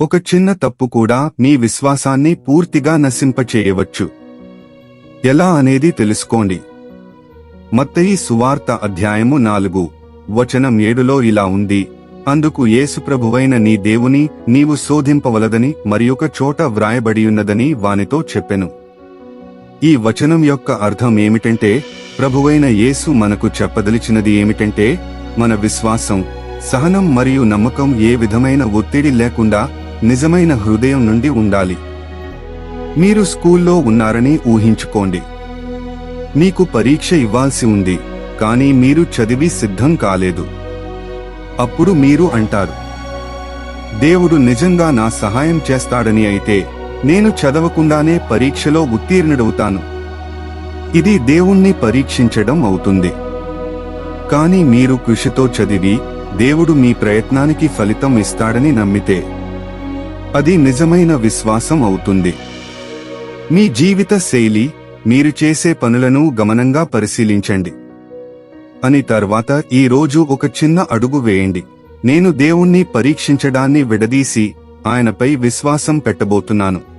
ఒక చిన్న తప్పు కూడా మీ విశ్వాసాన్ని పూర్తిగా నశింపచేయవచ్చు. ఎలా అనేది తెలుసుకోండి. మత్తయి సువార్త అధ్యాయము నాలుగు వచనం ఏడులో ఇలా ఉంది అందుకు యేసుప్రభువైన నీ దేవుని నీవు శోధింపవలదని మరియొక చోట వ్రాయబడియున్నదని వానితో చెప్పెను. ఈ వచనం యొక్క అర్థం ఏమిటంటే ప్రభువైన యేసు మనకు చెప్పదలిచినది ఏమిటంటే మన విశ్వాసం సహనం మరియు నమ్మకం ఏ విధమైన ఒత్తిడి లేకుండా నిజమైన హృదయం నుండి ఉండాలి. మీరు స్కూల్లో ఉన్నారని ఊహించుకోండి. మీకు పరీక్ష ఇవ్వాల్సి ఉంది కానీ మీరు చదివి సిద్ధం కాలేదు. అప్పుడు మీరు అంటారు దేవుడు నిజంగా నా సహాయం చేస్తాడని అయితే నేను చదవకుండానే పరీక్షలో ఉత్తీర్ణుడవుతాను. ఇది దేవుణ్ణి పరీక్షించడం అవుతుంది. కానీ మీరు కృషితో చదివి దేవుడు మీ ప్రయత్నానికి ఫలితం ఇస్తాడని నమ్మితే అది నిజమైన విశ్వాసం అవుతుంది. మీ జీవిత శైలి మీరు చేసే పనులను గమనంగా పరిశీలించండి. అని తర్వాత ఈ రోజు ఒక చిన్న అడుగు వేయండి. నేను దేవుణ్ణి పరీక్షించడాన్ని విడదీసి ఆయనపై విశ్వాసం పెట్టబోతున్నాను.